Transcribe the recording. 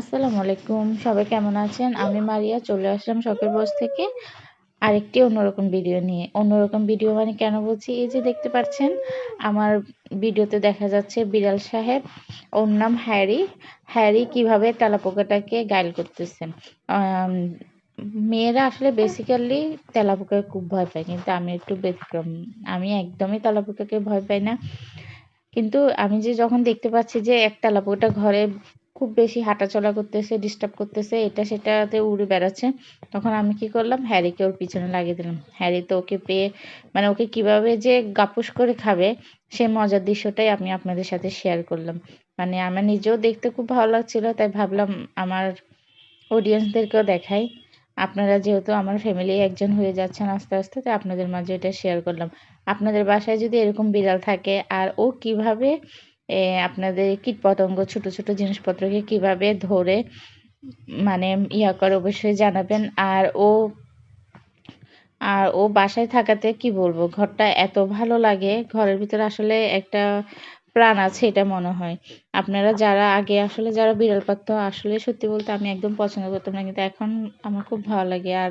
আসসালামু আলাইকুম। সবাই কেমন আছেন? আমি মারিয়া, চলে আসলাম শখের বস থেকে আরেকটি অন্যরকম ভিডিও নিয়ে। অন্যরকম ভিডিও মানে কেন বলছি? এই যে দেখতে পাচ্ছেন, আমার ভিডিওতে দেখা যাচ্ছে বিড়াল সাহেব। ওর নাম হ্যারি। হ্যারি কীভাবে তেলাপোকাটাকে গাইল করতেছেন মেয়েরা আসলে বেসিক্যালি তেলাপোকাকে খুব ভয় পায়, কিন্তু আমি একটু ব্যতিক্রম। আমি একদমই তেলাপোকাকে ভয় পাই না। কিন্তু আমি যে যখন দেখতে পাচ্ছি যে এক তেলাপোকাটা ঘরে খুব বেশি হাঁটাচলা করতেছে ডিস্টার্ব করতেছে, এটা সেটাতে উড়ে বেড়াচ্ছে। তখন আমি কি করলাম, হ্যারিকে ওর পিছনে লাগিয়ে দিলাম। হ্যারি তো ওকে পেয়ে মানে ওকে কীভাবে যে গাপুস করে খাবে, সে মজার দৃশ্যটাই আমি আপনাদের সাথে শেয়ার করলাম। মানে আমার নিজেও দেখতে খুব ভালো লাগছিল, তাই ভাবলাম আমার অডিয়েন্সদেরকেও দেখাই। আপনারা যেহেতু আমার ফ্যামিলি একজন হয়ে যাচ্ছেন আস্তে আস্তে, তাই আপনাদের মাঝে এটা শেয়ার করলাম। আপনাদের বাসায় যদি এরকম বিড়াল থাকে, আর ও কীভাবে আপনাদের কীটপতঙ্গ, ছোট ছোট জিনিসপত্রকে কীভাবে ধরে মানে ইয়া করে অবশ্যই জানাবেন। আর ও আর ও বাসায় থাকাতে কি বলব, ঘরটা এত ভালো লাগে, ঘরের ভিতরে আসলে একটা প্রাণ আছে এটা মনে হয়। আপনারা যারা আগে আসলে যারা বিড়াল পালতো, আসলে সত্যি বলতে আমি একদম পছন্দ করতাম না, কিন্তু এখন আমার খুব ভালো লাগে। আর